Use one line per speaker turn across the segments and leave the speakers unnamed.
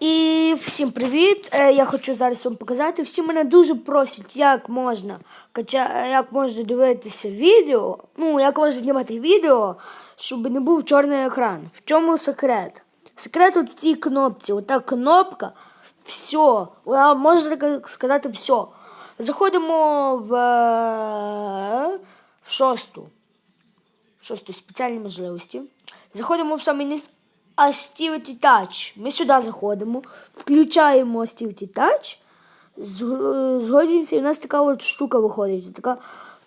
І всім привіт! Е, Я хочу зараз вам показати. Всі мене дуже просять, як можна кача... як можна дивитися відео, ну як можна знімати відео, щоб не був чорний екран. В чому секрет? Секрет в цій кнопці. Ота кнопка, все, вона можна сказати, все. Заходимо в, е, в шосту. Шосту спеціальні можливості. Заходимо в самий низ Activity Touch. Ми сюди заходимо, включаємо Activity Touch, згоджуємося, і у нас така от штука виходить. Така,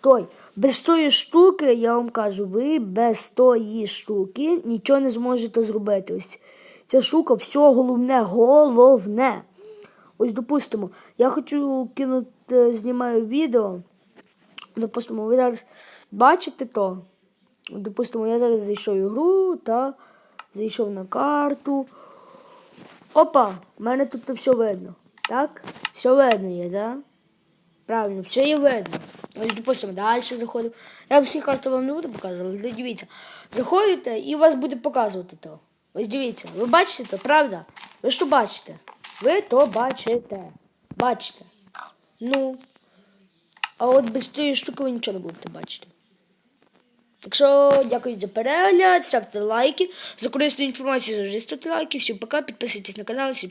той, без тої штуки, я вам кажу, ви без тої штуки нічого не зможете зробити. Ось ця штука, все головне, головне. Ось, допустимо, я хочу кинути, знімаю відео. Допустимо, ви зараз бачите то. Допустимо, я зараз зайшов в ігру та зайшов на карту. Опа! У мене тут все видно. Так? Все видно є, так? Правильно, все є видно. Допустимо, далі заходимо. Я всі карти вам не буду показувати, але дивіться. Заходите і вас буде показувати то. Ось дивіться, ви бачите то, правда? Ви що бачите? Ви то бачите. Бачите. Ну. А от без тієї штуки ви нічого не будете бачити. Так що дякую за перегляд, ставте лайки. За корисну інформацію завжди ставте лайки. Всім пока, підписуйтесь на канал, всім